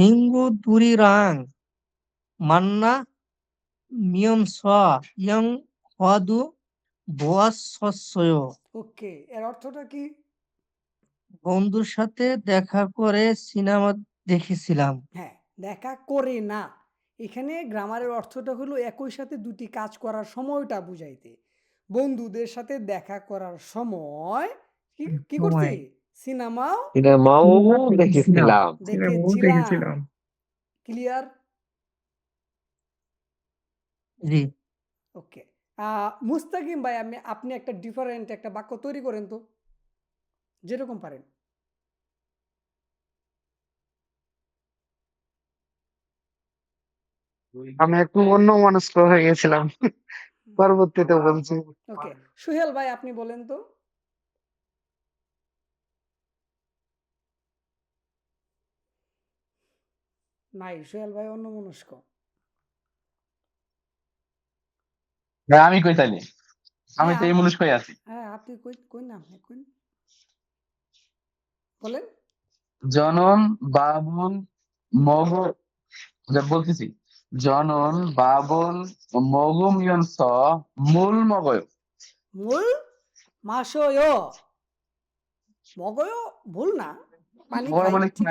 হিঙ্গু দুরি রাং মান্না মিয়ম স young ওকে এর অর্থটা কি? বন্ধুর সাথে দেখা করে সিনেমা দেখেছিলাম। হ্যাঁ দেখা করে না। এখানে গ্রামারের অর্থটা হলো একই সাথে দুটি কাজ করার সময়টা বুঝাইতে। বন্ধুদের সাথে দেখা করার সময় কি করতে? সিনেমাও সিনেমাও সিনেমা দেখেছিলাম ক্লিয়ার জি ওকে মুস্তাকিম ভাই আমি আপনি একটা ডিফারেন্ট একটা বাক্য তৈরি করেন তো। যেরকম পারেন। আমি একটু অন্য মনস্ক হয়ে গেছিলাম। পরবর্তীতে বলছি। ওকে। সুহেল ভাই আপনি বলেন তো। নাই সুহেল ভাই অন্য মনস্ক আমি কই তাইলে আমি তো এই মুনিশ কই আছি হ্যাঁ আপনি কই কই না আপনি কই বলেন জনন বাবুল মগ যা বলতেছি জনন বাবুল মগুমিয়ন স মূল মগয় মূল মাসয় মগয় ভুল না মানে আছে।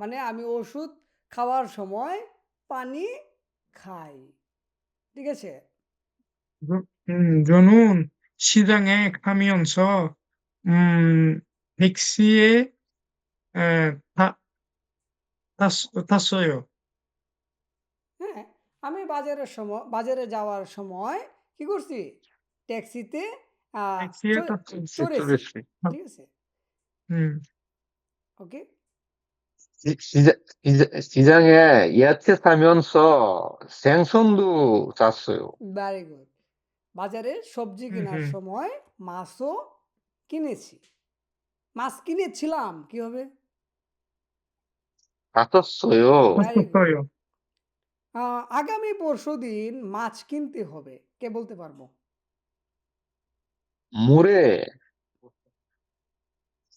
মানে আমি ওষুধ খাওয়ার সময় পানি খাই ঠিক আছে 음, 저는 시장에 가면서 음, 택시에 에, 타, 탔, 탔어요. হ্যাঁ আমি বাজারের সময় বাজারে যাওয়ার সময় কি করছি ট্যাক্সিতে আহ, 택시에 চড়ে- 탔어요. চড়েছি ঠিক আছে 음, ওকে 시- 시장, 시장- 시장에 야채 사면서 생선도 샀어요. ভেরি গুড বাজারে সবজি হুম, কেনার হুম। সময় মাছও কিনেছি মাছ কিনেছিলাম কি হবে 샀었어요. Very good. 탔어요. আহ, আগামী পরশু দিন মাছ কিনতে হবে কে বলতে পারবো 물에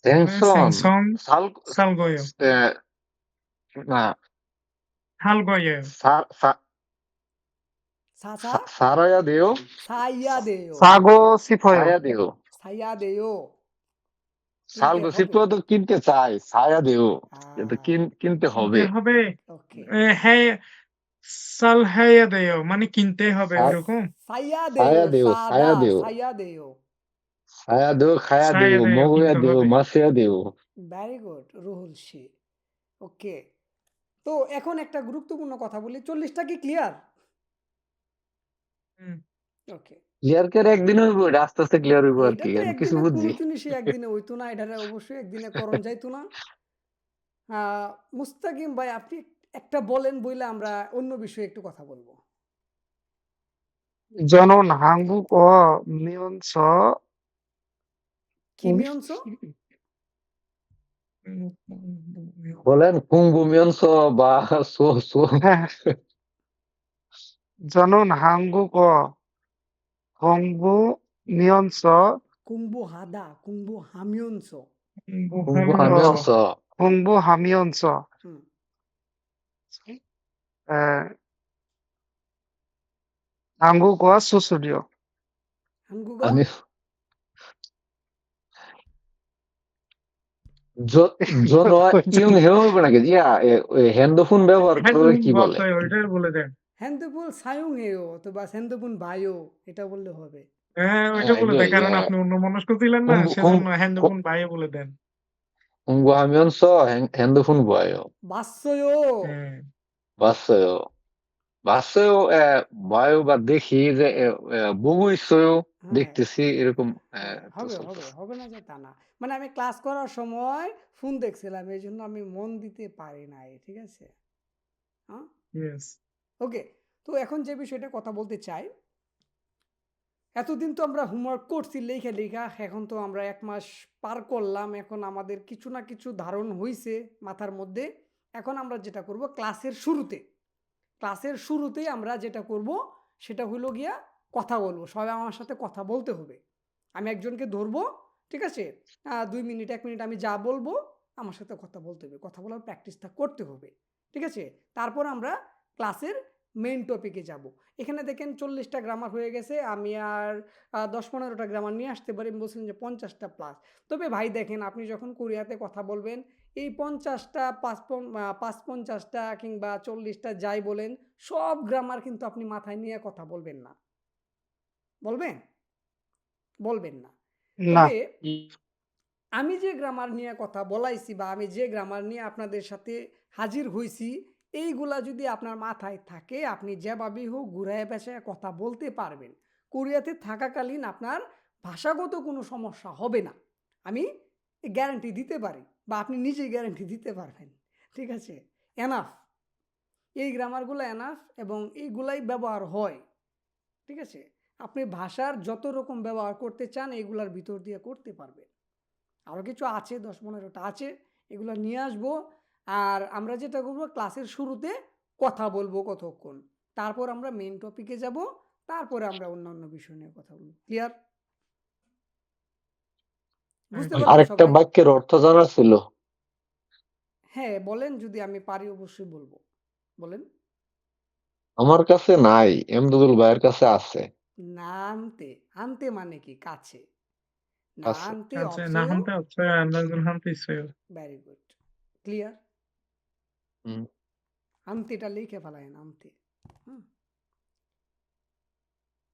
생선 생선 살, 살 거예요. 에, 아, 살 거예요. 사, 사, সাসা 사, 살아야 돼요? সাইয়া দেও 사고 싶어요. 사야 돼요. সাইয়া দেও 살고 হবে। 싶어도 কিনতে চাই, 사야 돼요. কিন্তু কিন- কিনতে হবে। কিনতে হবে ওকে এ, হ্যাঁ সাল হ্যাঁ দেয় মানে কিনতে হবে আর- এরকম সাইয়া সায়া দেও দেও, সায়া সাদা দেও। সাইয়া দেও 사야 돼요, 가야 사야 돼요, 돼요, 먹어야 কিনতে 돼요, হবে। 마셔야 돼요. ভেরি গুড রুহুল শি ওকে তো এখন একটা গুরুত্বপূর্ণ কথা বলি চল্লিশটা কি ক্লিয়ার ওকে ক্লিয়ার করে একদিন হইব আস্তে আস্তে ক্লিয়ার হইব আর কি কিছু বুঝছি। সে একদিনে হইতো না অবশ্যই একদিনে করণ যাইতো না। মুস্তাকিম ভাই আপনি একটা বলেন বইলে আমরা অন্য বিষয়ে একটু কথা বলব। জনন হাঙ্গুক ও মিয়ন কি মিয়ন বলেন 궁금면서 বা সো সো 저는 한국어 공부면서 কুম্বু হাদা কুম্বু হামিয়ংস 공부하면서 공부하면서 হুম 에, 한국어 수술이요. 한국어 아니 জন ইউং ব্যবহার করে কি বলে? এটা বললে হবে। হ্যাঁ ওইটা বলে দেন কারণ আপনি অন্য মনস্ক দিলেন না সেজন্য হ্যান্ডফোন ভাইও বলে দেন। ungwa hamyon so hendo fun boyo basoyo basoyo বাসেও বায়ু বা দেখি যে বুবুইসেও হ্যাঁ। দেখতেছি এরকম হ্যাঁ, হবে হবে হবে না যে তা না। মানে আমি ক্লাস করার সময় ফোন দেখছিলাম এই জন্য আমি মন দিতে পারি নাই ঠিক আছে? হ্যাঁ? ওকে তো এখন যে বিষয়টা কথা বলতে চাই এতদিন তো আমরা হোমওয়ার্ক করছি লেখা লেখা এখন তো আমরা এক মাস পার করলাম এখন আমাদের কিছু না কিছু ধারণ হয়েছে মাথার মধ্যে। এখন আমরা যেটা করব ক্লাসের শুরুতে ক্লাসের শুরুতেই আমরা যেটা করব, সেটা হলো গিয়া কথা বলব। সবাই আমার সাথে কথা বলতে হবে। আমি একজনকে ধরবো, ঠিক আছে? দুই মিনিট, এক মিনিট আমি যা বলব, আমার সাথে কথা বলতে হবে। কথা বলার প্র্যাকটিসটা করতে হবে, ঠিক আছে? তারপর আমরা ক্লাসের মেন টপিকে যাব। এখানে দেখেন চল্লিশটা গ্রামার হয়ে গেছে। আমি আর দশ পনেরোটা গ্রামার নিয়ে আসতে পারি। আমি বলছিলাম যে পঞ্চাশটা প্লাস তবে ভাই দেখেন, আপনি যখন কোরিয়াতে কথা বলবেন এই পঞ্চাশটা পাঁচ পাঁচ পঞ্চাশটা কিংবা চল্লিশটা যাই বলেন সব গ্রামার কিন্তু আপনি মাথায় নিয়ে কথা বলবেন না। বলবেন? বলবেন না। আমি যে গ্রামার নিয়ে কথা বলাইছি বা আমি যে গ্রামার নিয়ে আপনাদের সাথে হাজির হইছি এইগুলা যদি আপনার মাথায় থাকে আপনি যেভাবেই হোক ঘুরায় পেঁচায় কথা বলতে পারবেন। কোরিয়াতে থাকাকালীন আপনার ভাষাগত কোনো সমস্যা হবে না। আমি গ্যারান্টি দিতে পারি। বা আপনি নিজেই গ্যারান্টি দিতে পারবেন, ঠিক আছে? এনাফ এই গ্রামারগুলো এনাফ এবং এইগুলাই ব্যবহার হয়, ঠিক আছে? আপনি ভাষার যত রকম ব্যবহার করতে চান এগুলার ভিতর দিয়ে করতে পারবেন। আরও কিছু আছে, দশ পনেরোটা আছে, এগুলো নিয়ে আসব। আর আমরা যেটা করব ক্লাসের শুরুতে কথা বলব কতক্ষণ। তারপর আমরা মেন টপিকে যাব, তারপরে আমরা অন্যান্য বিষয় নিয়ে কথা বলব। ক্লিয়ার বুঝতে পারলেন আরেকটা সবাই? বাক্যের অর্থ জানা ছিল। হ্যাঁ বলেন যদি আমি পারি অবশ্যই বলব। বলেন। আমার কাছে নাই এমদাদুল ভাইয়ের কাছে আছে। না আনতে আনতে মানে কি? কাছে। না। আনতে আচ্ছা হচ্ছে হানতে Israel very good clear hmm. আমতেটা লিখে ফেলায় আমতে হুম।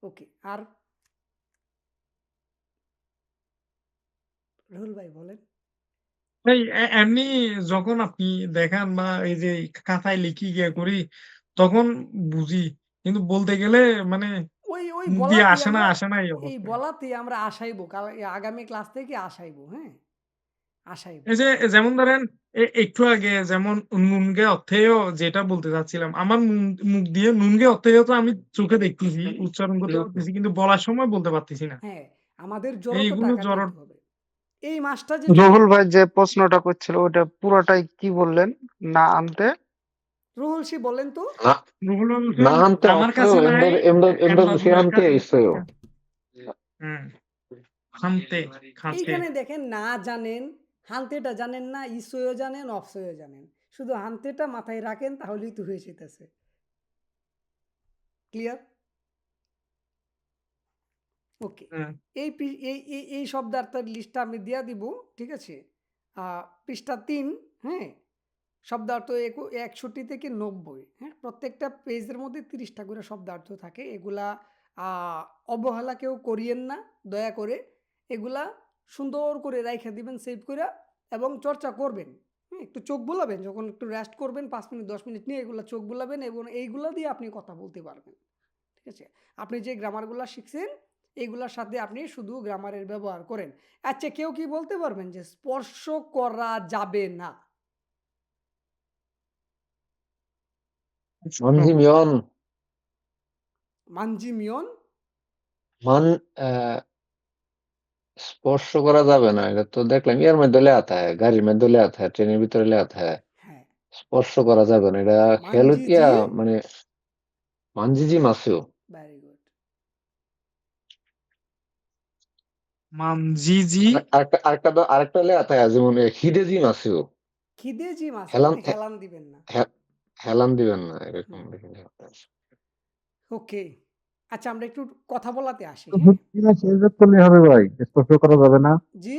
ওকে আর রুহুল ভাই বলেন। এই এমনি যখন আপনি দেখান বা এই যে খাতায় লিখি গিয়ে করি তখন বুঝি। কিন্তু বলতে গেলে মানে ওই ওই মুখ দিয়ে বলাতেই আসে না আসে না এই এই অবস্থা। বলাতে আমরা আসাইবো কাল আগামী ক্লাস থেকে আসাইবো হ্যাঁ? আসাইবো এই যে যেমন ধরেন একটু আগে যেমন নুনগে অর্থেও যেটা বলতে চাচ্ছিলাম আমার মুখ মুখ দিয়ে নুনগে অর্থেও তো আমি চোখে দেখতেছি উচ্চারণ করতে পারতেছি কিন্তু বলার সময় বলতে পারতেছি না। হ্যাঁ আমাদের জড়তা এইগুলো টাকা জড়- হবে। এই মাসটা যে রুহুল ভাই যে প্রশ্নটা করছিল ওটা পুরোটাই কি বললেন? না আনতে? রুহুল সি বলেন তো। না। রুহুল না হানতে আমার কাছে এমদাদ এমদাদ এমদাদুল সে ইসরায়েল হুম। হানতে খানতে এইখানে দেখেন না জানেন হানতেটা জানেন না ইসোয় জানেন অফসোয় জানেন। শুধু হানতেটা মাথায় রাখেন তাহলেই তো হয়ে যেতেছে। ক্লিয়ার? ওকে। হ্যাঁ। এই এই এই এই শব্দার্থের লিস্টটা আমি দিয়া দিব ঠিক আছে? পৃষ্ঠা তিন হ্যাঁ? শব্দার্থ একু- একষট্টি থেকে নব্বই হ্যাঁ? প্রত্যেকটা পেজের মধ্যে তিরিশটা করে শব্দার্থ থাকে। এগুলা অবহেলা কেউ করিয়েন না দয়া করে। এগুলা সুন্দর করে রাইখা দিবেন সেভ করে এবং চর্চা করবেন। হ্যাঁ? একটু চোখ বোলাবেন যখন একটু রেস্ট করবেন পাঁচ মিনিট দশ মিনিট নিয়ে এগুলো চোখ বোলাবেন এবং এইগুলা দিয়ে আপনি কথা বলতে পারবেন। ঠিক আছে? আপনি যে গ্রামারগুলো শিখছেন এগুলোর সাথে আপনি শুধু গ্রামারের ব্যবহার করেন। আচ্ছা কেউ কি বলতে পারবেন যে স্পর্শ করা যাবে না? মানজিমিয়ন। মানজিমিয়ন? মান স্পর্শ করা যাবে না এটা তো দেখলাম ইয়ার মধ্যে লেখা থাকে গাড়ির মধ্যে লেখা থাকে ট্রেনের ভিতরে লেখা থাকে। হ্যাঁ। স্পর্শ করা যাবে না এটা খেয়াল মানে মানজিজি মাসিও ভেরি গুড মানজিজি। আরেকটা আরেকটা তো- আরেকটা লেখা থাকে যেমন হিদেজি মাসিও খিদেজি মাছ হেলান মানে হেলান দিবেন না। হেলান দিবেন না এরকম থাকে। ওকে আচ্ছা আমরা একটু কথা বলাতে আসি হ্যাঁ? করলে হবে ভাই স্পর্শ করা যাবে না। জি?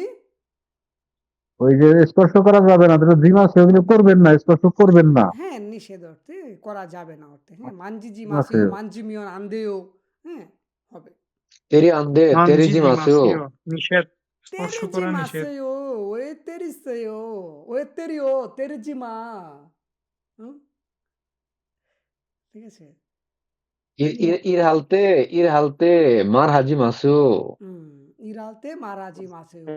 ওই যে স্পর্শ করা যাবে না যেটা জিম আছে করবেন না স্পর্শ করবেন না। হ্যাঁ নিষেধ অর্থে করা যাবে না অর্থে হ্যাঁ? মানজিজি আছে। মাসিও মানজিমিয়ন আন্দেও হ্যাঁ হবে। তেরি আন্দে মানজিজি মাসিও মাসিও নিষেধ স্পর্শ করা নিষেধ ঠিক আছে ইর হালতে ইর হালতে মার হাজি মাসু ইর হালতে মার হাজি মাসেও